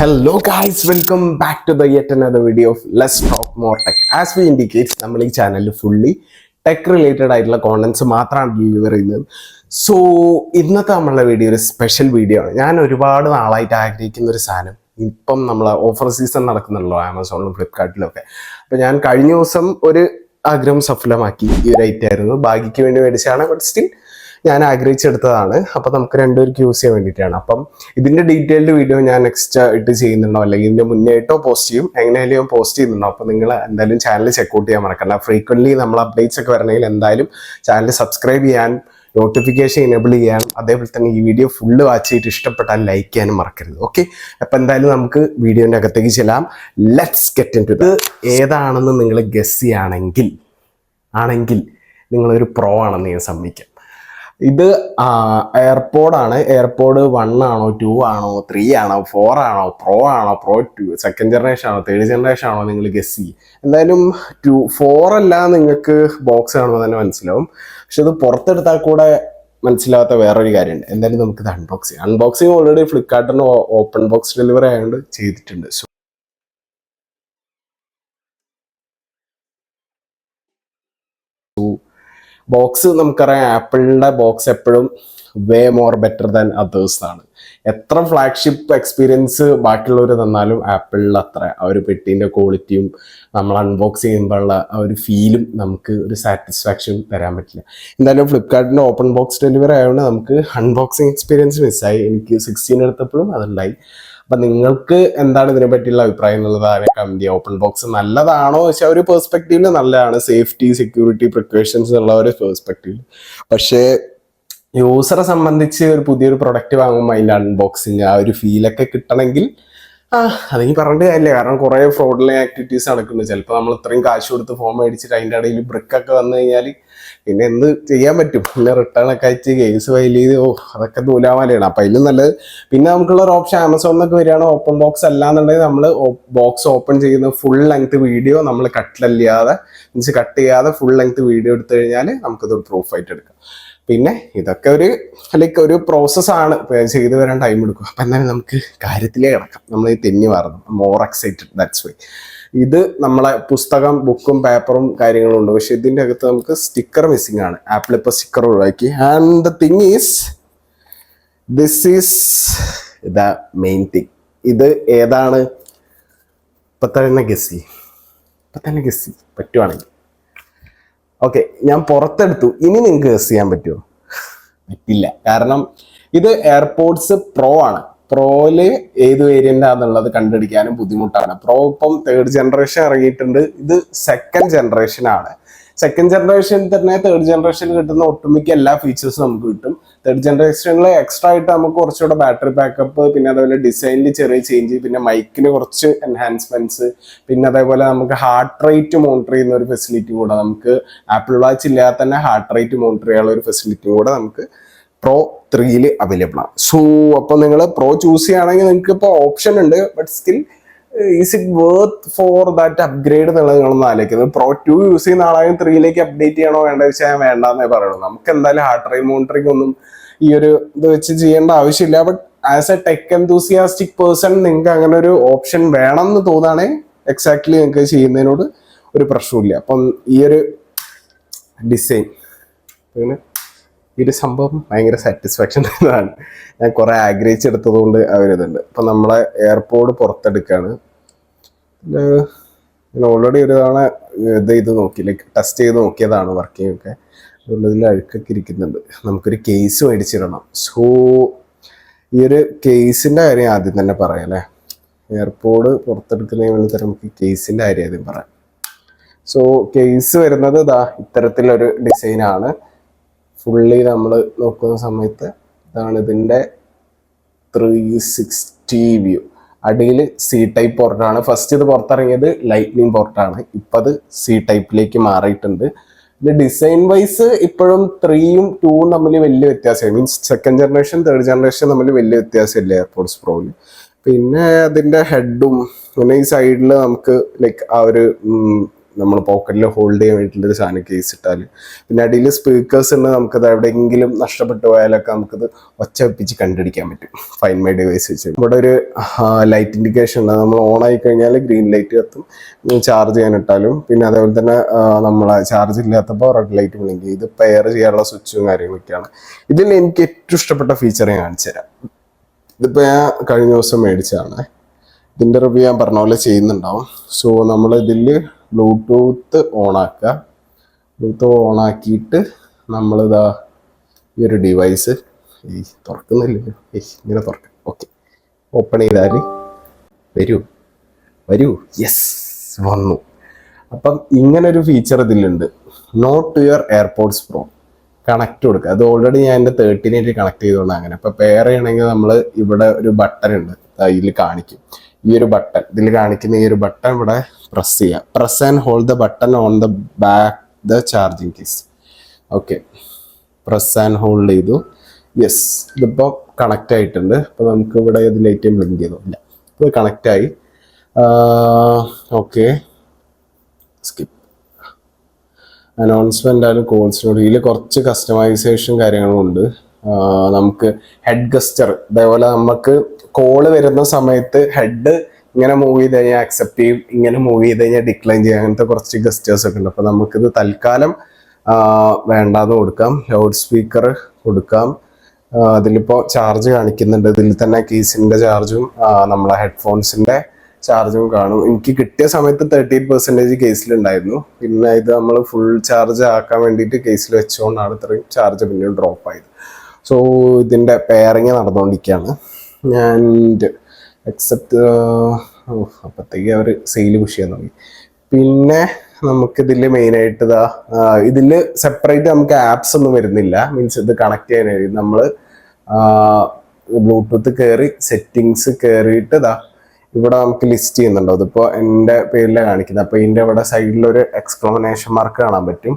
Hello guys welcome back to the yet another video of less talk more tech as we indicates നമ്മൾ ഈ ചാനലിൽ fully tech related ആയിട്ടുള്ള contents മാത്രമാണ് deliver ചെയ്യുന്നത്. So ഇന്നത്തെ നമ്മളുടെ വീഡിയോ ഒരു സ്പെഷ്യൽ വീഡിയോ ആണ്. ഞാൻ ഒരുപാട് നാളായിട്ട് ആഗ്രഹിക്കുന്ന ഒരു സാധനം. ഇപ്പം നമ്മൾ ഓഫർ സീസൺ നടക്കുന്നുണ്ടല്ലോ ആമസോണിലും ഫ്ലിപ്കാർട്ടിലും ഒക്കെ. അപ്പം ഞാൻ കഴിഞ്ഞ ദിവസം ഒരു ആഗ്രഹം സഫലമാക്കി. ഈ ഒരു ഐറ്റം ആയിരുന്നു. ഭാഗ്യക്ക് വേണ്ടി മേടിച്ചാണ് ബട്ട് സ്റ്റിൽ ഞാൻ ആഗ്രഹിച്ചെടുത്തതാണ്. അപ്പം നമുക്ക് രണ്ടുപേർക്ക് യൂസ് ചെയ്യാൻ വേണ്ടിയിട്ടാണ്. അപ്പം ഇതിന്റെ ഡീറ്റെയിൽഡ് വീഡിയോ ഞാൻ നെക്സ്റ്റ് ഇട്ട് ചെയ്യുന്നുണ്ടോ? അല്ലെങ്കിൽ ഇതിന്റെ മുന്നേറ്റോ പോസ്റ്റ് ചെയ്യും? എങ്ങനെയാലും പോസ്റ്റ് ചെയ്യുന്നുണ്ടോ? അപ്പം നിങ്ങൾ എന്തായാലും ചാനൽ ചെക്കൗട്ട് ചെയ്യാൻ മറക്കണ്ട. ഫ്രീക്വന്റ്ലി നമ്മൾ അപ്ഡേറ്റ്സ് ഒക്കെ വരണമെങ്കിൽ എന്തായാലും ചാനൽ സബ്സ്ക്രൈബ് ചെയ്യാൻ നോട്ടിഫിക്കേഷൻ എനേബിൾ ചെയ്യാൻ അതേപോലെ തന്നെ ഈ വീഡിയോ ഫുള്ള് വാച്ച് ചെയ്തിട്ട് ഇഷ്ടപ്പെട്ടാൽ ലൈക്ക് ചെയ്യാനും മറക്കരുത്. ഓക്കെ അപ്പം എന്തായാലും നമുക്ക് വീഡിയോന്റെ അകത്തേക്ക് ചെല്ലാം. ലെറ്റ്സ് ഗെറ്റ് ഇൻ ഇത് ഏതാണെന്ന് നിങ്ങൾ ഗസ് ചെയ്യുകയാണെങ്കിൽ ആണെങ്കിൽ നിങ്ങളൊരു പ്രോ ആണെന്ന് ഞാൻ സമ്മതിക്കാം. ഇത് എയർപോഡാണ് എയർപോഡ് വൺ ആണോ ടു ആണോ ത്രീ ആണോ ഫോർ ആണോ പ്രോ ആണോ പ്രോ ടു സെക്കൻഡ് ജനറേഷൻ ആണോ തേർഡ് ജനറേഷൻ ആണോ നിങ്ങൾ ഗസ് ചെയ്യും. എന്തായാലും ടു ഫോർ അല്ല നിങ്ങൾക്ക് ബോക്സ് കാണുമ്പോൾ തന്നെ മനസ്സിലാവും. പക്ഷെ അത് പുറത്തെടുത്താൽ കൂടെ മനസ്സിലാവാത്ത വേറൊരു കാര്യമുണ്ട്. എന്തായാലും നമുക്കിത് അൺബോക്സ് ചെയ്യാം. അൺബോക്സിങ് ഓൾറെഡി ഫ്ലിപ്കാർട്ടിന് ഓപ്പൺ ബോക്സ് ഡെലിവറി ആയതുകൊണ്ട് ചെയ്തിട്ടുണ്ട് സോ ബോക്സ് നമുക്കറിയാം. ആപ്പിളിന്റെ ബോക്സ് എപ്പോഴും way more better than others ആണ് എത്ര ഫ്ലാഗ്ഷിപ്പ് എക്സ്പീരിയൻസ് ബാക്കിയുള്ളവർ തന്നാലും ആപ്പിളിൽ അത്ര ആ ഒരു പെട്ടീന്റെ ക്വാളിറ്റിയും നമ്മൾ അൺബോക്സ് ചെയ്യുമ്പോഴുള്ള ആ ഒരു ഫീലും നമുക്ക് ഒരു സാറ്റിസ്ഫാക്ഷൻ തരാൻ പറ്റില്ല. എന്തായാലും ഫ്ലിപ്കാർട്ടിന്റെ ഓപ്പൺ ബോക്സ് ഡെലിവറി ആയതുകൊണ്ട് നമുക്ക് അൺബോക്സിങ് എക്സ്പീരിയൻസ് മിസ്സായി എനിക്ക് സിക്സ്റ്റീൻ എടുത്തപ്പോഴും അതുണ്ടായി. അപ്പം നിങ്ങൾക്ക് എന്താണ് ഇതിനെ പറ്റിയുള്ള അഭിപ്രായം എന്നുള്ളത് ആരെ ഓപ്പൺ ബോക്സ് നല്ലതാണോ വെച്ചാൽ ഒരു പെർസ്പെക്റ്റീവിൽ നല്ലതാണ്. സേഫ്റ്റി സെക്യൂരിറ്റി പ്രിക്കോഷൻസ് ഉള്ള ഒരു പെർസ്പെക്റ്റീവ് പക്ഷേ യൂസറെ സംബന്ധിച്ച് ഒരു പുതിയൊരു പ്രൊഡക്റ്റ് വാങ്ങുമ്പോൾ അതിന്റെ അൺബോക്സിങ് ആ ഒരു ഫീലൊക്കെ കിട്ടണമെങ്കിൽ ആ അതെനിക്ക് പറഞ്ഞിട്ട് കാര്യമില്ല. കാരണം കുറേ ഫ്രോഡിലെ ആക്ടിവിറ്റീസ് നടക്കുന്നുണ്ട്. ചിലപ്പോൾ നമ്മൾ ഇത്രയും കാശ് കൊടുത്ത് ഫോം മേടിച്ചിട്ട് അതിന്റെ ഇടയിൽ ബ്രിക്കൊക്കെ വന്നു കഴിഞ്ഞാൽ പിന്നെ എന്ത് ചെയ്യാൻ പറ്റും? പിന്നെ റിട്ടേൺ ഒക്കെ അയച്ച് കേസ് ഫയൽ ചെയ്ത് ഓ അതൊക്കെ നൂലാമാലയാണ്. അപ്പം അതിലും നല്ലത്. പിന്നെ നമുക്കുള്ള ഒരു ഓപ്ഷൻ ആമസോണിൽ വരികയാണ്. ഓപ്പൺ ബോക്സ് അല്ലാന്നുണ്ടെങ്കിൽ നമ്മൾ ബോക്സ് ഓപ്പൺ ചെയ്യുന്ന ഫുൾ ലെങ്ത് വീഡിയോ നമ്മൾ കട്ടിലല്ലാതെ മീൻസ് കട്ട് ചെയ്യാതെ ഫുൾ ലെങ്ത് വീഡിയോ എടുത്തു കഴിഞ്ഞാൽ നമുക്കത് പ്രൂഫായിട്ട് എടുക്കാം. പിന്നെ ഇതൊക്കെ ഒരു ലൈക്ക് ഒരു പ്രോസസ്സാണ് ചെയ്തു വരാൻ ടൈം എടുക്കും. അപ്പം എന്തായാലും നമുക്ക് കാര്യത്തിലേ കിടക്കാം. നമ്മൾ ഈ തെന്നി മാറുന്നു മോർ എക്സൈറ്റഡ് ദാറ്റ്സ് വൈ ഇത് നമ്മളെ പുസ്തകം ബുക്കും പേപ്പറും കാര്യങ്ങളും ഉണ്ട്. പക്ഷെ ഇതിന്റെ അകത്ത് നമുക്ക് സ്റ്റിക്കർ മിസ്സിംഗ് ആണ്. ആപ്പിൾ ഇപ്പോൾ സ്റ്റിക്കർ ഒഴിവാക്കി. And the thing is this is the main thing ഇത് ഏതാണ്? ഇപ്പം തന്നെ ഗസ്സി ഇപ്പം തന്നെ ഗസ്സി പറ്റുവാണെങ്കിൽ. ഓക്കെ ഞാൻ പുറത്തെടുത്തു. ഇനി നിങ്ങൾക്ക് ഗസ് ചെയ്യാൻ പറ്റുമോ പറ്റില്ല. കാരണം ഇത് എയർപോർട്സ് പ്രോ ആണ്. പ്രോയിൽ ഏത് വേരിയന്റ് ആണെന്നുള്ളത് കണ്ടുപിടിക്കാനും ബുദ്ധിമുട്ടാണ്. പ്രോ ഇപ്പം തേർഡ് ജനറേഷൻ ഇറങ്ങിയിട്ടുണ്ട്. ഇത് സെക്കൻഡ് ജനറേഷൻ ആണ്. സെക്കൻഡ് ജനറേഷൻ തന്നെ തേർഡ് ജനറേഷനിൽ കിട്ടുന്ന ഒട്ടുമിക്ക എല്ലാ ഫീച്ചേഴ്സും നമുക്ക് കിട്ടും. തേർഡ് ജനറേഷനിൽ എക്സ്ട്രാ ആയിട്ട് നമുക്ക് കുറച്ചുകൂടെ ബാറ്ററി ബാക്കപ്പ് പിന്നെ അതേപോലെ ഡിസൈനിൽ ചെറിയ ചേഞ്ച് പിന്നെ മൈക്കിന് കുറച്ച് എൻഹാൻസ്മെന്റ്സ് പിന്നെ അതേപോലെ നമുക്ക് ഹാർട്ട് റേറ്റ് മോണിറ്റർ ചെയ്യുന്ന ഒരു ഫെസിലിറ്റി കൂടെ നമുക്ക് ആപ്പിൾ വാച്ച് ഇല്ലാതെ തന്നെ ഹാർട്ട് റേറ്റ് മോണിറ്റർ ചെയ്യാനുള്ള ഒരു ഫെസിലിറ്റി കൂടെ നമുക്ക് പ്രോ ത്രീയിൽ അവൈലബിൾ ആണ്. സോ അപ്പോൾ നിങ്ങൾ പ്രോ ചൂസ് ചെയ്യുകയാണെങ്കിൽ നിങ്ങൾക്ക് ഇപ്പോൾ ഓപ്ഷൻ ഉണ്ട് but still is it worth for that upgrade എന്നുള്ളത് നിങ്ങളൊന്ന് ആലോചിക്കുന്നത് പ്രോ ടു യൂസ് ചെയ്യുന്ന ആളായും ത്രീയിലേക്ക് അപ്ഡേറ്റ് ചെയ്യണോ വേണ്ട വെച്ചാൽ വേണ്ടെന്നേ പറയുള്ളൂ. നമുക്ക് എന്തായാലും ഹാർട്ട് റേറ്റ് മോണിറ്ററിംഗ് ഒന്നും ഈ ഒരു ഇത് വെച്ച് ചെയ്യേണ്ട ആവശ്യമില്ല. But as a tech enthusiastic person നിങ്ങൾക്ക് അങ്ങനെ ഒരു ഓപ്ഷൻ വേണം എന്ന് തോന്നുകയാണെങ്കിൽ എക്സാക്ട്ലി നിങ്ങൾക്ക് ചെയ്യുന്നതിനോട് ഒരു പ്രശ്നമില്ല അപ്പം ഈ ഒരു ഡിസൈൻ ഈ ഒരു സംഭവം ഭയങ്കര സാറ്റിസ്ഫാക്ഷൻ തന്നെയാണ് ഞാൻ കുറെ ആഗ്രഹിച്ചെടുത്തത് കൊണ്ട് ഇതുണ്ട്. അപ്പം നമ്മളെ എയർപോർട്ട് പുറത്തെടുക്കുകയാണ് ഞാൻ ഓൾറെഡി ഒരു തവണ ഇത് ചെയ്ത് നോക്കി ലൈക്ക് ടെസ്റ്റ് ചെയ്ത് നോക്കിയതാണ് വർക്കിംഗ് ഒക്കെ. അതുകൊണ്ട് ഇതിൽ അഴുക്കൊക്കെ ഇരിക്കുന്നുണ്ട്. നമുക്കൊരു കേസ് മേടിച്ചിടണം. സോ ഈ ഒരു കേസിന്റെ കാര്യം ആദ്യം തന്നെ പറയാം അല്ലേ? എയർപോർട്ട് പുറത്തെടുക്കുന്നതിന് വേണ്ടി നമുക്ക് കേസിന്റെ കാര്യം ആദ്യം പറയാം. സോ കേസ് വരുന്നത് ഇതാ ഇത്തരത്തിലൊരു ഡിസൈനാണ് ഫുള്ളി നമ്മൾ നോക്കുന്ന സമയത്ത് ഇതാണ് ഇതിന്റെ ത്രീ സിക്സ്റ്റി വ്യൂ അടിയിൽ സി ടൈപ്പ് പോർട്ടാണ് ഫസ്റ്റ് ഇത് പുറത്തിറങ്ങിയത് ലൈറ്റ്നിങ് പോർട്ടാണ് ഇപ്പം അത് സി ടൈപ്പിലേക്ക് മാറിയിട്ടുണ്ട്. പിന്നെ ഡിസൈൻ വൈസ് ഇപ്പോഴും ത്രീയും ടൂവും തമ്മിൽ വലിയ വ്യത്യാസമായി means second generation third generation തമ്മിൽ വലിയ വ്യത്യാസമില്ല എയർപോർട്സ് പ്രോയിൽ പിന്നെ അതിന്റെ ഹെഡും പിന്നെ ഈ സൈഡിൽ നമുക്ക് ലൈക്ക് ആ ഒരു നമ്മൾ പോക്കറ്റിൽ ഹോൾഡ് ചെയ്യാൻ വേണ്ടിയിട്ടുള്ള ഒരു സാധനം കേസ് ഇട്ടാൽ പിന്നെ അടിയിൽ സ്പീക്കേഴ്സ് ഉണ്ട് നമുക്കത് എവിടെയെങ്കിലും നഷ്ടപ്പെട്ടു പോയാലൊക്കെ നമുക്കത് ഒച്ച വെപ്പിച്ച് കണ്ടുപിടിക്കാൻ പറ്റും. ഫൈൻ മൈ ഡിവൈസ് വെച്ച്. ഇവിടെ ഒരു ലൈറ്റ് ഇൻഡിക്കേഷൻ ഉണ്ട് നമ്മൾ ഓൺ ആയി കഴിഞ്ഞാൽ ഗ്രീൻ ലൈറ്റ് കത്തും. ചാർജ് ചെയ്യാൻ ഇട്ടാലും. പിന്നെ അതേപോലെ തന്നെ നമ്മൾ ചാർജ് ഇല്ലാത്തപ്പോൾ റെഡ് ലൈറ്റ് ബ്ലിങ്ക് ഇത് പെയർ ചെയ്യാനുള്ള സ്വിച്ചും കാര്യങ്ങളൊക്കെയാണ്. ഇതിൽ എനിക്ക് ഏറ്റവും ഇഷ്ടപ്പെട്ട ഫീച്ചർ ഞാൻ കാണിച്ചു തരാം. ഇതിപ്പോൾ ഞാൻ കഴിഞ്ഞ ദിവസം മേടിച്ചതാണ്. ഇതിന്റെ റിവ്യൂ ഞാൻ പറഞ്ഞ പോലെ ചെയ്യുന്നുണ്ടാവും. സോ നമ്മൾ ഇതിൽ ബ്ലൂടൂത്ത് ഓൺ ആക്കുക ബ്ലൂടൂത്ത് ഓണാക്കിയിട്ട് നമ്മളിതാ ഈ ഒരു ഡിവൈസ് ഈ തുറക്കുന്നില്ലല്ലോ ഏയ് ഇങ്ങനെ തുറക്കാം. ഓക്കെ ഓപ്പൺ ചെയ്താൽ വരൂ. വരൂ. യെസ് വന്നു. അപ്പം ഇങ്ങനൊരു ഫീച്ചർ ഇതിലുണ്ട്. Note to your AirPods pro connect കൊടുക്കുക. അത് ഓൾറെഡി ഞാൻ എന്റെ തേർട്ടീനായിട്ട് കണക്ട് ചെയ്തുകൊണ്ട് അങ്ങനെ. അപ്പം പെയർ നമ്മൾ ഇവിടെ ഒരു ബട്ടൺ ഉണ്ട്. ഇതിൽ കാണിക്കും. ഈ ഒരു ബട്ടൺ ഇതിൽ കാണിക്കുന്ന ഈ ഒരു ബട്ടൺ ഇവിടെ പ്രസ് ചെയ്യാം. Press and hold the button on the back the charging case okay press and hold ചെയ്തു. യെസ് ഇതിപ്പോൾ കണക്റ്റ് ആയിട്ടുണ്ട്. അപ്പോൾ നമുക്ക് ഇവിടെ ഇത് ലൈറ്റ് ബ്ലിങ്ക് ചെയ്തു. ഇല്ല. ഇത് കണക്റ്റ് ആയി. ഓക്കെ സ്കിപ്പ് അനൗൺസ്മെന്റ് ആയാലും കോൾസിനോട് ഇതിൽ കുറച്ച് കസ്റ്റമൈസേഷൻ കാര്യങ്ങളും ഉണ്ട് നമുക്ക് ഹെഡ് ഗസ്റ്റർ അതേപോലെ നമുക്ക് കോൾ വരുന്ന സമയത്ത് ഹെഡ് ഇങ്ങനെ മൂവ് ചെയ്ത് കഴിഞ്ഞാൽ അക്സെപ്റ്റ് ചെയ്യും ഇങ്ങനെ മൂവ് ചെയ്ത് കഴിഞ്ഞാൽ ഡിക്ലൈൻ ചെയ്യും അങ്ങനത്തെ കുറച്ച് ഗസ്റ്റേഴ്സ് ഒക്കെ ഉണ്ട്. അപ്പോൾ നമുക്കിത് തൽക്കാലം വേണ്ടാന്ന് കൊടുക്കാം. ലൗഡ് സ്പീക്കർ കൊടുക്കാം. അതിലിപ്പോ ചാർജ് കാണിക്കുന്നുണ്ട്. ഇതിൽ തന്നെ കീസിന്റെ ചാർജും നമ്മളെ ഹെഡ്ഫോൺസിന്റെ ചാർജും കാണും. എനിക്ക് കിട്ടിയ സമയത്ത് തേർട്ടി പെർസെന്റേജ് കേസിലുണ്ടായിരുന്നു പിന്നെ ഇത് നമ്മൾ ഫുൾ ചാർജ് ആക്കാൻ വേണ്ടിയിട്ട് കേസിൽ വെച്ചുകൊണ്ടാണ് ഇത്രയും ചാർജ് പിന്നെ ഡ്രോപ്പ് ആയത്. സോ ഇതിന്റെ പെയറിങ് നടന്നുകൊണ്ടിരിക്കുകയാണ് ഞാൻ എക്സെപ്റ്റ് അപ്പോഴത്തേക്ക് അവർ സെയിൽ പുഷ് ചെയ്യാൻ തുടങ്ങി. പിന്നെ നമുക്കിതിൽ മെയിനായിട്ട് ഇതാ ഇതിൽ സെപ്പറേറ്റ് നമുക്ക് ആപ്സ് ഒന്നും വരുന്നില്ല. മീൻസ് ഇത് കണക്ട് ചെയ്യാൻ കഴിയും നമ്മൾ ബ്ലൂടൂത്ത് കയറി സെറ്റിങ്സ് കയറിയിട്ട് ഇതാ ഇവിടെ നമുക്ക് ലിസ്റ്റ് ചെയ്യുന്നുണ്ടോ. അതിപ്പോൾ എന്റെ പേരിലാണ് കാണിക്കുന്നത്. അപ്പോൾ ഇതിന്റെ ഇവിടെ സൈഡിലൊരു എക്സ്പ്ലോമിനേഷൻ മാർക്ക് കാണാൻ പറ്റും.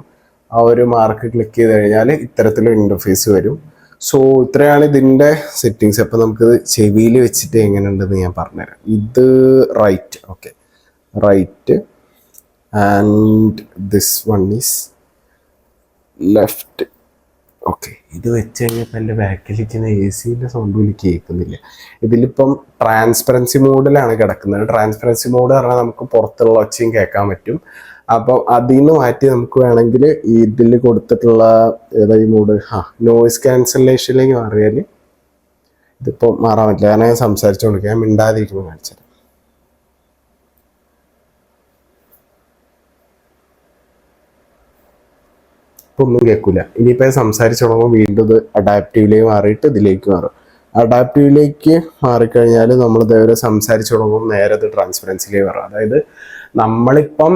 ആ ഒരു മാർക്ക് ക്ലിക്ക് ചെയ്ത് കഴിഞ്ഞാൽ ഇത്തരത്തിലൊരു ഇന്റർഫേസ് വരും. സോ ഇത്രയാണ് ഇതിന്റെ സെറ്റിങ്സ് അപ്പോൾ നമുക്കിത് ചെവിയിൽ വെച്ചിട്ട് എങ്ങനെയുണ്ടെന്ന് ഞാൻ പറഞ്ഞുതരാം. ഇത് right okay right and this one is left okay ഇത് വെച്ച് കഴിഞ്ഞപ്പോൾ എന്റെ ബാക്കിലിരിക്കുന്ന എ സിന്റെ സൗണ്ട് പോലും കേൾക്കുന്നില്ല. ഇതിലിപ്പം ട്രാൻസ്പെറൻസി മോഡിലാണ് കിടക്കുന്നത്. ട്രാൻസ്പെറൻസി മോഡ് പറഞ്ഞാൽ നമുക്ക് പുറത്തുള്ള ഒച്ചയും കേൾക്കാൻ പറ്റും. അപ്പം അതിൽ നിന്ന് മാറ്റി നമുക്ക് വേണമെങ്കിൽ ഇതിൽ കൊടുത്തിട്ടുള്ള ഏതാ ഈ മോഡ് ആ നോയിസ് ക്യാൻസലേഷനിലേക്ക് മാറിയാൽ ഇതിപ്പോൾ മാറാൻ പറ്റില്ല. കാരണം ഞാൻ സംസാരിച്ചുകൊണ്ട് ഞാൻ മിണ്ടാതിരിക്കുമ്പോൾ കാണിച്ചത് ഇപ്പൊ ഒന്നും കേൾക്കില്ല ഇനിയിപ്പോൾ സംസാരിച്ചു തുടങ്ങുമ്പോൾ വീണ്ടും ഇത് അഡാപ്റ്റീവിലേക്ക് മാറിയിട്ട് ഇതിലേക്ക് മാറും. അഡാപ്റ്റീവിലേക്ക് മാറിക്കഴിഞ്ഞാൽ നമ്മൾ ഇതേവരെ സംസാരിച്ചു തുടങ്ങുമ്പോൾ നേരെ ഇത് ട്രാൻസ്പെറൻസിലേക്ക് മാറും. അതായത് നമ്മളിപ്പം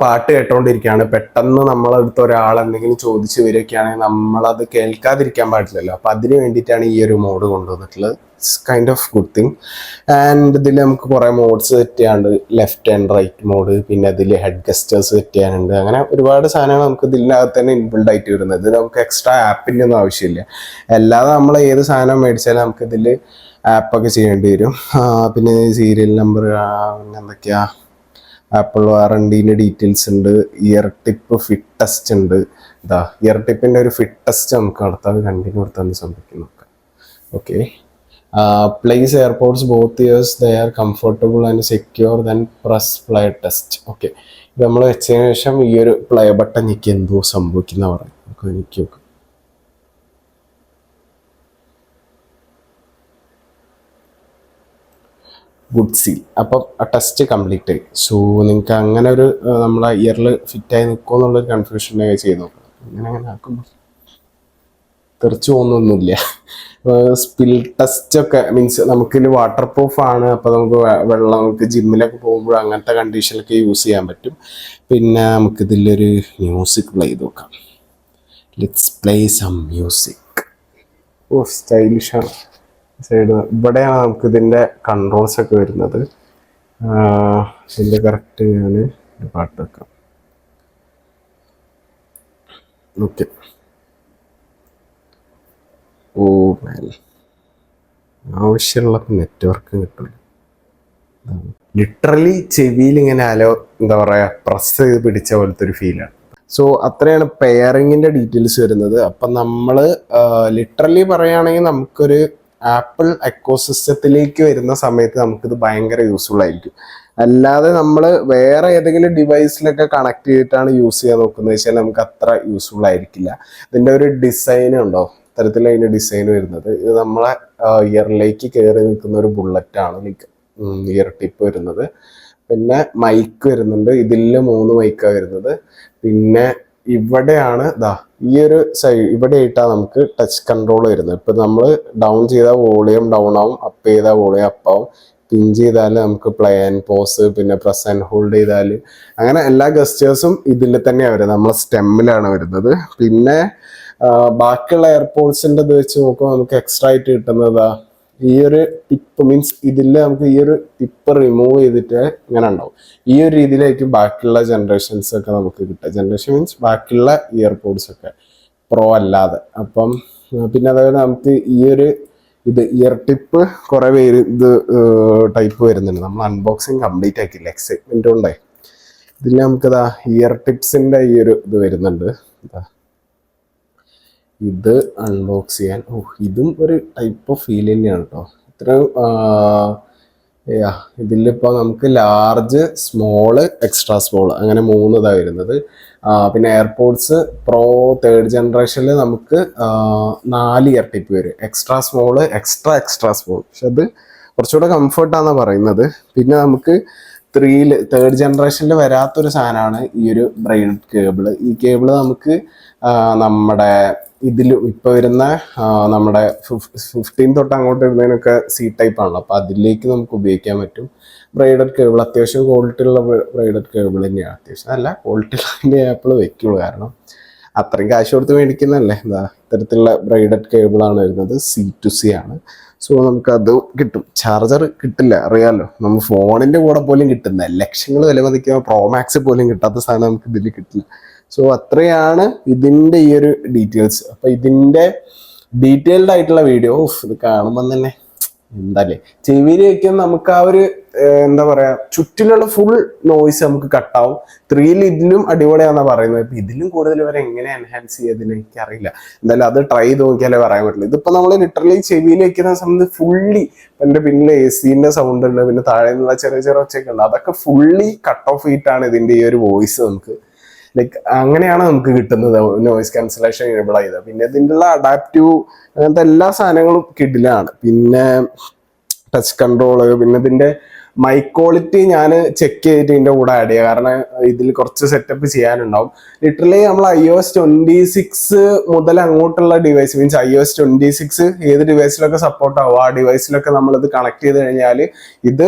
പാട്ട് കേട്ടോണ്ടിരിക്കുകയാണ്. പെട്ടെന്ന് നമ്മളടുത്ത് ഒരാൾ എന്തെങ്കിലും ചോദിച്ചു വരികയാണെങ്കിൽ നമ്മളത് കേൾക്കാതിരിക്കാൻ പാടില്ലല്ലോ. അപ്പൊ അതിന് വേണ്ടിയിട്ടാണ് ഈ ഒരു മോഡ് കൊണ്ടുവന്നിട്ടുള്ളത്. It's kind of good thing and ഇതിൽ നമുക്ക് കുറേ മോഡ്സ് സെറ്റ് ചെയ്യാണ്ട് ലെഫ്റ്റ് ആൻഡ് റൈറ്റ് മോഡ് പിന്നെ അതിൽ ഹെഡ് ഗസ്റ്റേഴ്സ് സെറ്റ് ചെയ്യാനുണ്ട്. അങ്ങനെ ഒരുപാട് സാധനങ്ങൾ നമുക്ക് ഇതിനകത്ത് തന്നെ ഇൻബിൾഡ് ആയിട്ട് വരുന്നത്. ഇത് നമുക്ക് എക്സ്ട്രാ ആപ്പിന്റെ ഒന്നും ആവശ്യമില്ല. അല്ലാതെ നമ്മൾ ഏത് സാധനം മേടിച്ചാലും നമുക്ക് ഇതിൽ ആപ്പൊക്കെ ചെയ്യേണ്ടി വരും. പിന്നെ സീരിയൽ നമ്പർ പിന്നെ എന്തൊക്കെയാ? ആപ്പിൾ വാറണ്ടീന്റെ ഡീറ്റെയിൽസ് ഉണ്ട്. ഇയർ ടിപ്പ് ഫിറ്റ് ടെസ്റ്റ് ഉണ്ട്. ഇതാ ഇയർ ടിപ്പിന്റെ ഒരു ഫിറ്റ് ടെസ്റ്റ് നമുക്ക് നടത്താം കണ്ടിന്യൂ സംഭവിക്കും നോക്കാം. Okay place AirPods both ears the are comfortable and secure then press play test okay ഇത് നമ്മൾ വെച്ചതിന് ശേഷം ഈ ഒരു പ്ലേ ബട്ടൺ ഞെക്കി എന്തോ സംഭവിക്കുന്ന പറയും നമുക്ക് ഞെക്കി നോക്കാം. ഗുഡ് സീൽ അപ്പം ആ ടെസ്റ്റ് കംപ്ലീറ്റ് ആയി. സോ നിങ്ങൾക്ക് അങ്ങനെ ഒരു നമ്മളെ ഇയറിൽ ഫിറ്റായി നിൽക്കുമോ എന്നുള്ളൊരു കൺഫ്യൂഷൻ ഉണ്ടെങ്കിൽ ചെയ്ത് നോക്കാം അങ്ങനെ അങ്ങനെ ആക്കുമ്പോൾ തെറിച്ചു പോകുന്നൊന്നുമില്ല. സ്പിൽ ടെസ്റ്റ് ഒക്കെ മീൻസ് നമുക്കിതിൽ വാട്ടർ പ്രൂഫ് ആണ്. അപ്പോൾ നമുക്ക് വെള്ളം നമുക്ക് ജിമ്മിലൊക്കെ പോകുമ്പോൾ അങ്ങനത്തെ കണ്ടീഷനിലൊക്കെ യൂസ് ചെയ്യാൻ പറ്റും. പിന്നെ നമുക്കിതിലൊരു മ്യൂസിക് പ്ലേ ചെയ്ത് നോക്കാം. Let's play some music oh സ്റ്റൈലിഷാണ് സൈഡ് ഇവിടെയാണ് നമുക്ക് ഇതിന്റെ കൺട്രോൾസ് ഒക്കെ വരുന്നത്. ഇതിന്റെ കറക്റ്റ് ഞാൻ പാട്ട് വെക്കാം. ഓക്കെ ഓ മാൻ ആവശ്യമുള്ള നെറ്റ്വർക്ക് കിട്ടില്ല ലിറ്ററലി ചെവിയിൽ ഇങ്ങനെ അലോ എന്താ പറയുക പ്രസ് ചെയ്ത് പിടിച്ച പോലത്തെ ഒരു ഫീലാണ് സോ അത്രയാണ് പെയറിങ്ങിന്റെ ഡീറ്റെയിൽസ് വരുന്നത്. അപ്പം നമ്മൾ ലിറ്ററലി പറയുകയാണെങ്കിൽ നമുക്കൊരു ആപ്പിൾ എക്കോസിസ്റ്റത്തിലേക്ക് വരുന്ന സമയത്ത് നമുക്കിത് ഭയങ്കര യൂസ്ഫുൾ ആയിരിക്കും. അല്ലാതെ നമ്മൾ വേറെ ഏതെങ്കിലും ഡിവൈസിലൊക്കെ കണക്ട് ചെയ്തിട്ടാണ് യൂസ് ചെയ്യാൻ നോക്കുന്നത് വെച്ചാൽ നമുക്ക് അത്ര യൂസ്ഫുൾ ആയിരിക്കില്ല. ഇതിന്റെ ഒരു ഡിസൈൻ ഉണ്ടോ? ഇത്തരത്തിൽ അതിന്റെ ഡിസൈൻ വരുന്നത്. ഇത് നമ്മളെ ഇയറിലേക്ക് കയറി നിൽക്കുന്ന ഒരു ബുള്ളറ്റാണ് ലൈക്ക് ഇയർ ടിപ്പ് വരുന്നത്. പിന്നെ മൈക്ക് വരുന്നുണ്ട്. ഇതിൽ മൂന്ന് മൈക്കാണ് വരുന്നത്. പിന്നെ ഇവിടെയാണ് ദാ ഈ ഒരു സൈഡ് ഇവിടെ ഇട്ടാ നമുക്ക് ടച്ച് കൺട്രോൾ വരുന്നത്. ഇപ്പൊ നമ്മൾ ഡൗൺ ചെയ്താൽ വോളിയം ഡൗൺ ആവും അപ്പ് ചെയ്താൽ വോളിയം അപ്പ് ആവും. പിൻ ചെയ്താൽ നമുക്ക് പ്ലേ ആൻഡ് പോസ് പിന്നെ പ്രസ് ആൻഡ് ഹോൾഡ് ചെയ്താൽ അങ്ങനെ എല്ലാ ഗസ്റ്റേഴ്സും ഇതിൽ തന്നെയാണ് വരുന്നത്. നമ്മളെ സ്റ്റെമ്മിലാണ് വരുന്നത്. പിന്നെ ബാക്കിയുള്ള എയർപോർട്സിന്റെ ഇത് വെച്ച് നോക്കുമ്പോൾ നമുക്ക് എക്സ്ട്രാ ആയിട്ട് കിട്ടുന്നതാ ഈ ഒരു ടിപ്പ് മീൻസ് ഇതിൽ നമുക്ക് ഈ ഒരു ടിപ്പ് റിമൂവ് ചെയ്തിട്ട് ഇങ്ങനെ ഉണ്ടാവും. ഈ ഒരു രീതിയിലായിരിക്കും ബാക്കിയുള്ള ജനറേഷൻസ് ഒക്കെ നമുക്ക് കിട്ടുക. ജനറേഷൻ മീൻസ് ബാക്കിയുള്ള ഇയർ പോഡ്സ് ഒക്കെ. പ്രോ അല്ലാതെ. അപ്പം പിന്നെ അതായത് നമുക്ക് ഈ ഒരു ഇത് ഇയർ ടിപ്പ് കുറെ പേര് ഇത് ടൈപ്പ് വരുന്നുണ്ട്. നമ്മൾ അൺബോക്സിങ് കംപ്ലീറ്റ് ആക്കിയില്ല? എക്സൈറ്റ്മെന്റ് കൊണ്ടേ ഇതിൽ നമുക്കതാ ഇയർ ടിപ്സിന്റെ ഈ ഒരു ഇത് വരുന്നുണ്ട്. ഇതാ. ഇത് അൺബോക്സ് ചെയ്യാൻ. ഓ ഇതും ഒരു ടൈപ്പ് ഓഫ് ഫീൽ തന്നെയാണ് കേട്ടോ ഇത്ര ഇതിലിപ്പോൾ നമുക്ക് ലാർജ് സ്മോൾ എക്സ്ട്രാ സ്മോൾ അങ്ങനെ മൂന്ന് ഇതാണ് വരുന്നത് പിന്നെ എയർപോർട്സ് പ്രോ തേർഡ് ജനറേഷനിൽ നമുക്ക് നാല് ഇയർ ടിപ്പ് വരും. Extra small extra extra small പക്ഷെ അത് കുറച്ചുകൂടെ കംഫർട്ടാണെന്നാണ് പറയുന്നത്. പിന്നെ നമുക്ക് ത്രീയിൽ തേർഡ് ജനറേഷനിൽ വരാത്തൊരു സാധനമാണ് ഈ ഒരു ബ്രെയിൻ കേബിൾ ഈ കേബിൾ നമുക്ക് നമ്മുടെ ഇതിൽ ഇപ്പൊ വരുന്ന നമ്മുടെ ഫിഫ്റ്റീൻ തൊട്ട് അങ്ങോട്ട് വരുന്നതിനൊക്കെ സി ടൈപ്പ് ആണല്ലോ. അപ്പൊ അതിലേക്ക് നമുക്ക് ഉപയോഗിക്കാൻ പറ്റും. ബ്രൈഡഡ് കേബിൾ അത്യാവശ്യം ക്വാളിറ്റി ഉള്ള ബ്രൈഡഡ് കേബിൾ തന്നെയാണ്. അത്യാവശ്യം അല്ല ക്വാളിറ്റി ഉള്ള ആപ്പിൾ വെക്കുള്ളൂ. കാരണം അത്രയും കാശ് കൊടുത്ത് മേടിക്കുന്നതല്ലേ? എന്താ ഇത്തരത്തിലുള്ള ബ്രൈഡഡ് കേബിളാണ് വരുന്നത്. സി ടു സി ആണ്. സോ നമുക്ക് അത് കിട്ടും. ചാർജർ കിട്ടില്ല. അറിയാലോ. നമ്മൾ ഫോണിന്റെ കൂടെ പോലും കിട്ടുന്ന ലക്ഷങ്ങൾ വില മതിക്കുന്ന പ്രോമാക്സ് പോലും കിട്ടാത്ത സാധനം നമുക്ക് ഇതിൽ കിട്ടില്ല. സോ അത്രയാണ് ഇതിന്റെ ഈ ഒരു ഡീറ്റെയിൽസ് അപ്പൊ ഇതിന്റെ ഡീറ്റെയിൽഡ് ആയിട്ടുള്ള വീഡിയോ ഇത് കാണുമ്പം തന്നെ എന്താല്ലേ? ചെവിയിൽ വയ്ക്കാൻ നമുക്ക് ആ ഒരു എന്താ പറയാ ചുറ്റിലുള്ള ഫുൾ നോയ്സ് നമുക്ക് കട്ടാവും ത്രീയിൽ ഇതിലും അടിപൊളിയാണെന്നാണ് പറയുന്നത്. ഇപ്പൊ ഇതിലും കൂടുതൽ വരെ എങ്ങനെ എൻഹാൻസ് ചെയ്തതിന് എനിക്കറിയില്ല. എന്തായാലും അത് ട്രൈ ചെയ്ത് നോക്കിയാലേ പറയാൻ പറ്റുള്ളൂ. ഇതിപ്പോ നമ്മൾ ലിറ്ററലി ചെവിയിൽ വെക്കുന്ന സമയത്ത് ഫുള്ളി എന്റെ പിന്നിൽ എ സിന്റെ സൗണ്ട് ഉണ്ട് പിന്നെ താഴെ നിന്നുള്ള ചെറിയ ചെറിയ ഒച്ചയൊക്കെ ഉണ്ട്. അതൊക്കെ ഫുള്ളി കട്ട് ഓഫ് ചെയ്തിട്ടാണ് ഇതിന്റെ ഈ ഒരു വോയിസ് നമുക്ക്. ലൈക്ക് അങ്ങനെയാണ് നമുക്ക് കിട്ടുന്നത് നോയിസ് ക്യാൻസലേഷൻ എനേബിൾ ചെയ്ത് പിന്നെ ഇതിന്റെ അഡാപ്റ്റീവ് അങ്ങനത്തെ എല്ലാ സാധനങ്ങളും കിഡിലാണ് പിന്നെ ടച്ച് കൺട്രോൾ പിന്നെ ഇതിന്റെ മൈക്ക് ക്വാളിറ്റി ഞാൻ ചെക്ക് ചെയ്തിട്ട് ഇതിന്റെ കൂടെ ആഡ് ചെയ്യുക കാരണം ഇതിൽ കുറച്ച് സെറ്റപ്പ് ചെയ്യാനുണ്ടാവും. ലിറ്ററലി നമ്മൾ I O S twenty six മുതൽ അങ്ങോട്ടുള്ള device means I O S twenty six ഏത് ഡിവൈസിലൊക്കെ സപ്പോർട്ട് ആവും ആ ഡിവൈസിലൊക്കെ നമ്മളിത് കണക്ട് ചെയ്ത് കഴിഞ്ഞാൽ ഇത്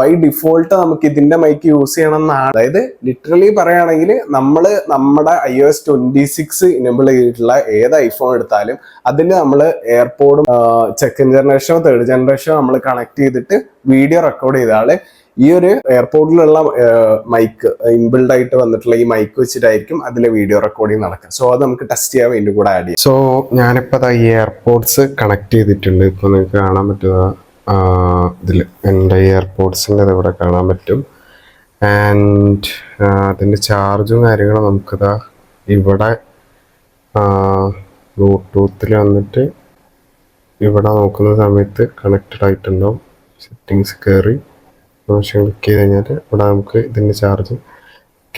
ബൈ ഡിഫോൾട്ട് നമുക്ക് ഇതിന്റെ മൈക്ക് യൂസ് ചെയ്യണം എന്നാണ് അതായത് ലിറ്ററലി പറയുകയാണെങ്കിൽ നമ്മൾ നമ്മുടെ I O S twenty six enable ചെയ്തിട്ടുള്ള ഏത് ഐഫോൺ എടുത്താലും അതിൽ നമ്മൾ എയർപോർഡും സെക്കൻഡ് ജനറേഷനോ തേർഡ് ജനറേഷനോ നമ്മൾ കണക്ട് ചെയ്തിട്ട് വീഡിയോ റെക്കോർഡ് ചെയ്ത ആൾ ഈ ഒരു എയർപോർട്ടിലുള്ള മൈക്ക് ഇൻബിൽഡ് ആയിട്ട് വന്നിട്ടുള്ള ഈ മൈക്ക് വെച്ചിട്ടായിരിക്കും അതിലെ വീഡിയോ റെക്കോർഡിങ് നടക്കുക. സോ അത് നമുക്ക് ടെസ്റ്റ് ചെയ്യാൻ വേണ്ടി കൂടെ ആഡ് ചെയ്യാം. സോ ഞാനിപ്പോൾ ഈ എയർപോർട്സ് കണക്ട് ചെയ്തിട്ടുണ്ട്. ഇപ്പോൾ നിങ്ങൾക്ക് കാണാൻ പറ്റുക ഇതിൽ എന്റെ എയർപോർട്സിന്റെ ഇവിടെ കാണാൻ പറ്റും. ആൻഡ് അതിന്റെ ചാർജും കാര്യങ്ങളും നമുക്കിതാ ഇവിടെ ബ്ലൂടൂത്തിൽ വന്നിട്ട് ഇവിടെ നോക്കുന്ന സമയത്ത് കണക്റ്റഡ് ആയിട്ടുണ്ടാവും. സെറ്റിങ്സ് കയറി ഓപ്ഷൻ ക്ലിക്ക് ചെയ്ത് കഴിഞ്ഞാൽ ഇവിടെ നമുക്ക് ഇതിന്റെ ചാർജ്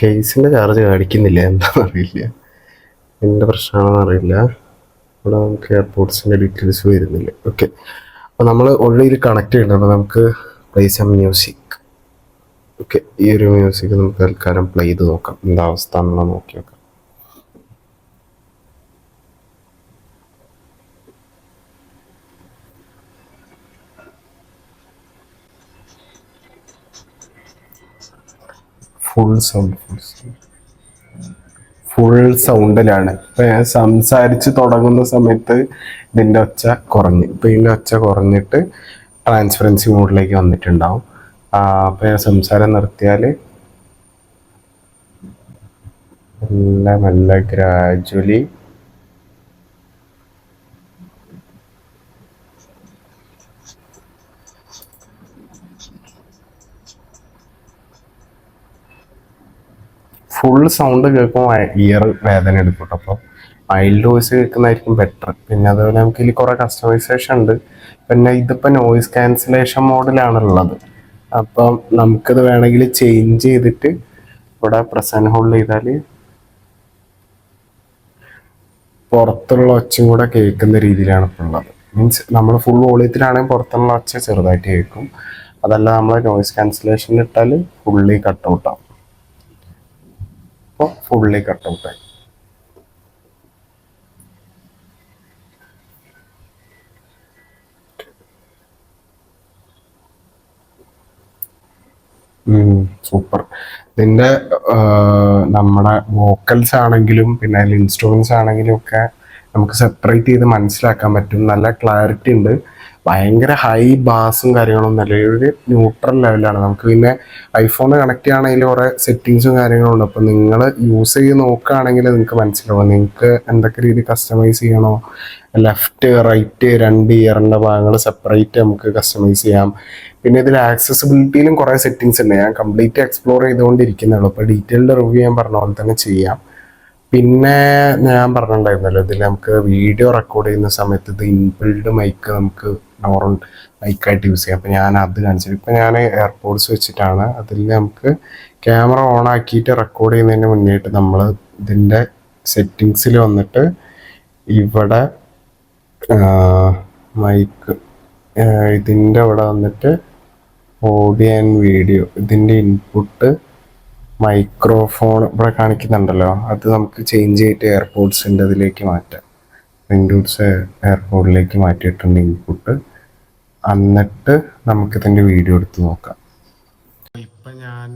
കേസിന്റെ ചാർജ് കാണിക്കുന്നില്ല. എന്താണെന്ന് അറിയില്ല എന്റെ പ്രശ്നമാണെന്ന് അറിയില്ല. ഇവിടെ നമുക്ക് എയർപോർട്സിന്റെ ഡീറ്റെയിൽസ് വരുന്നില്ല. ഓക്കെ അപ്പോൾ നമ്മൾ ഉള്ളിൽ കണക്ട് ചെയ്യുന്നുണ്ട് നമുക്ക് പ്ലേ സം മ്യൂസിക് ഓക്കെ ഈ ഒരു മ്യൂസിക് നമുക്ക് തൽക്കാലം പ്ലേ ചെയ്ത് നോക്കാം. എന്താ അവസ്ഥ എന്നുള്ളത് നോക്കി നോക്കാം. ഫുൾ സൗണ്ട് ഫുൾ ഫുൾ സൗണ്ടിലാണ് ഇപ്പൊ ഞാൻ സംസാരിച്ച് തുടങ്ങുന്ന സമയത്ത് ഇതിന്റെ ഒച്ച കുറഞ്ഞു. ഇപ്പൊ ഇതിന്റെ ഒച്ച കുറഞ്ഞിട്ട് ട്രാൻസ്പെറൻസി മോഡിലേക്ക് വന്നിട്ടുണ്ടാവും. അപ്പൊ ഞാൻ സംസാരം നിർത്തിയാൽ എല്ലാം നല്ല ഗ്രാജുവലി ഫുൾ സൗണ്ട് കേൾക്കുമ്പോൾ ഇയർ വേദന എടുക്കും അപ്പോൾ മൈൽഡ് വോയിസ് കേൾക്കുന്നതായിരിക്കും ബെറ്റർ പിന്നെ അതുപോലെ നമുക്ക് ഇതിൽ കുറേ കസ്റ്റമൈസേഷൻ ഉണ്ട്. പിന്നെ ഇതിപ്പോൾ നോയിസ് ക്യാൻസലേഷൻ മോഡിലാണുള്ളത് അപ്പം നമുക്കത് വേണമെങ്കിൽ ചേഞ്ച് ചെയ്തിട്ട് ഇവിടെ പ്രസന്റ് ഹോൾഡ് ചെയ്താൽ പുറത്തുള്ള ഒച്ചയും കൂടെ കേൾക്കുന്ന രീതിയിലാണ് ഇപ്പോൾ ഉള്ളത്. മീൻസ് നമ്മൾ ഫുൾ വോളിയത്തിലാണെങ്കിൽ പുറത്തുള്ള ഒച്ച ചെറുതായിട്ട് കേൾക്കും. അതല്ല നമ്മൾ നോയിസ് ക്യാൻസലേഷൻ ഇട്ടാൽ ഫുള്ളി കട്ട് ഔട്ടാവും അപ്പോൾ ഫുള്ളി കട്ട് ഔട്ടായി സൂപ്പർ ഇതിന്റെ നമ്മുടെ വോക്കൽസ് ആണെങ്കിലും പിന്നെ അതിൽ ഇൻസ്ട്രുമെന്റ്സ് ആണെങ്കിലും ഒക്കെ നമുക്ക് സെപ്പറേറ്റ് ചെയ്ത് മനസ്സിലാക്കാൻ പറ്റും. നല്ല ക്ലാരിറ്റി ഉണ്ട്. ഭയങ്കര ഹൈ ബാസും കാര്യങ്ങളൊന്നും അല്ല ഒരു ന്യൂട്രൽ ലെവലാണ് നമുക്ക് പിന്നെ ഐഫോൺ കണക്ട് ചെയ്യുകയാണെങ്കിൽ കുറേ സെറ്റിങ്സും കാര്യങ്ങളും ഉണ്ട്. അപ്പോൾ നിങ്ങൾ യൂസ് ചെയ്ത് നോക്കുകയാണെങ്കിൽ നിങ്ങൾക്ക് മനസ്സിലാവും. നിങ്ങൾക്ക് എന്തൊക്കെ രീതി കസ്റ്റമൈസ് ചെയ്യണോ? ലെഫ്റ്റ് റൈറ്റ് രണ്ട് ഇയറിന്റെ ഭാഗങ്ങൾ സെപ്പറേറ്റ് നമുക്ക് കസ്റ്റമൈസ് ചെയ്യാം. പിന്നെ ഇതിൽ ആക്സസിബിലിറ്റിയിലും കുറേ സെറ്റിങ്സ് ഉണ്ട് ഞാൻ കംപ്ലീറ്റ് എക്സ്പ്ലോർ ചെയ്തുകൊണ്ടിരിക്കുന്നുള്ളൂ അപ്പോൾ ഡീറ്റെയിൽഡ് റിവ്യൂ ഞാൻ പറഞ്ഞ പോലെ തന്നെ ചെയ്യാം. പിന്നെ ഞാൻ പറഞ്ഞിട്ടുണ്ടായിരുന്നല്ലോ ഇതിൽ നമുക്ക് വീഡിയോ റെക്കോർഡ് ചെയ്യുന്ന സമയത്ത് ഇത് ഇൻബിൽഡ് മൈക്ക് നമുക്ക് നോർമൽ ബൈക്കായിട്ട് യൂസ് ചെയ്യാം. അപ്പോൾ ഞാൻ അത് കാണിച്ചത് ഇപ്പം ഞാൻ എയർപോർട്സ് വെച്ചിട്ടാണ്. അതിൽ നമുക്ക് ക്യാമറ ഓൺ ആക്കിയിട്ട് റെക്കോർഡ് ചെയ്യുന്നതിന് മുന്നേയിട്ട് നമ്മൾ ഇതിന്റെ സെറ്റിങ്സിൽ വന്നിട്ട് ഇവിടെ മൈക്ക് ഇതിന്റെ ഇവിടെ വന്നിട്ട് ഓഡിയോ ആൻഡ് വീഡിയോ ഇതിന്റെ ഇൻപുട്ട് മൈക്രോഫോൺ ഇവിടെ കാണിക്കുന്നുണ്ടല്ലോ. അത് നമുക്ക് ചേഞ്ച് ചെയ്തിട്ട് എയർപോർട്സിന്റെ ഇതിലേക്ക് മാറ്റാം. വിൻഡോസ് എയർപോർട്ടിലേക്ക് മാറ്റിയിട്ടുണ്ട് ഇൻപുട്ട് എന്നിട്ട് നമുക്ക് ഇതിന്റെ വീഡിയോ എടുത്ത് നോക്കാം. ഇപ്പം ഞാൻ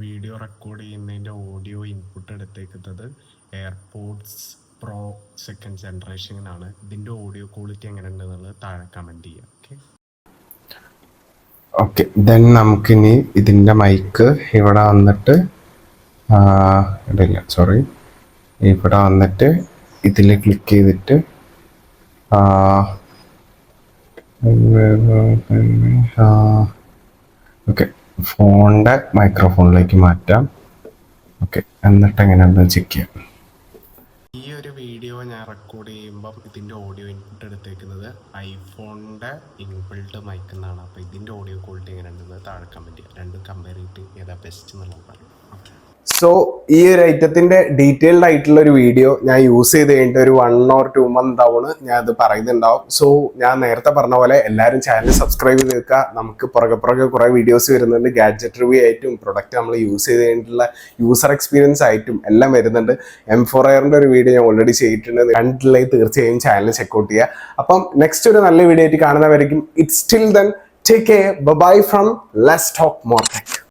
വീഡിയോ റെക്കോർഡ് ചെയ്യുന്നതിന്റെ ഓഡിയോ ഇൻപുട്ട് എടുത്തേക്കുന്നത് എയർപോർട്സ് പ്രോ സെക്കൻഡ് ജനറേഷനാണ് ഇതിന്റെ ഓഡിയോ ക്വാളിറ്റി എങ്ങനെ ഉണ്ടെന്നുള്ളത് താഴെ കമന്റ് ചെയ്യാം ഓക്കെ ഓക്കെ ദെൻ നമുക്കിനി ഇതിന്റെ മൈക്ക് ഇവിടെ വന്നിട്ട് ഇടയില്ല സോറി ഇവിടെ വന്നിട്ട് ഇതിൽ ക്ലിക്ക് ചെയ്തിട്ട് ഓക്കെ ഫോണിന്റെ മൈക്രോഫോണിലേക്ക് മാറ്റാം. ഓക്കെ എന്നിട്ട് എങ്ങനെയാണെന്ന് ചെക്ക് ചെയ്യാം. ഈ ഒരു വീഡിയോ ഞാൻ റെക്കോർഡ് ചെയ്യുമ്പോൾ ഇതിന്റെ ഓഡിയോ ഇൻപുട്ട് എടുത്തേക്കുന്നത് ഐഫോണിന്റെ ഇൻബിൾഡ് മൈക്ക് എന്നാണ്. അപ്പോൾ ഇതിന്റെ ഓഡിയോ ക്വാളിറ്റി എങ്ങനെയുണ്ടെന്ന് താഴെ കമന്റ് രണ്ടും കമ്പയർ ചെയ്തിട്ട് ഏതാ ബെസ്റ്റ് എന്നുള്ളത് പറയും. ഓക്കെ സോ ഈ ഒരു ഐറ്റത്തിന്റെ ഡീറ്റെയിൽഡ് ആയിട്ടുള്ള ഒരു വീഡിയോ ഞാൻ യൂസ് ചെയ്ത് കഴിഞ്ഞിട്ട് ഒരു വൺ ഓർ ടു മന്ത് ആവണ് ഞാൻ അത് പറയുന്നുണ്ടാവും. സോ ഞാൻ നേരത്തെ പറഞ്ഞ പോലെ എല്ലാവരും ചാനൽ സബ്സ്ക്രൈബ് ചെയ്ത് വെക്കുക. നമുക്ക് പുറകെ പുറകെ കുറെ വീഡിയോസ് വരുന്നുണ്ട്. ഗാഡ്ജറ്റ് റിവ്യൂ ആയിട്ടും പ്രൊഡക്റ്റ് നമ്മൾ യൂസ് ചെയ്ത് കഴിഞ്ഞിട്ടുള്ള യൂസർ എക്സ്പീരിയൻസ് ആയിട്ടും എല്ലാം വരുന്നുണ്ട്. എം ഫോർ എയറിന്റെ ഒരു വീഡിയോ ഞാൻ ഓൾറെഡി ചെയ്തിട്ടുണ്ട്. കണ്ടില്ലേ തീർച്ചയായും ചാനൽ ചെക്കൗട്ട് ചെയ്യുക. അപ്പം നെക്സ്റ്റ് ഒരു നല്ല വീഡിയോ ആയിട്ട് കാണുന്നവരായിരിക്കും it still then take care bye from let's talk more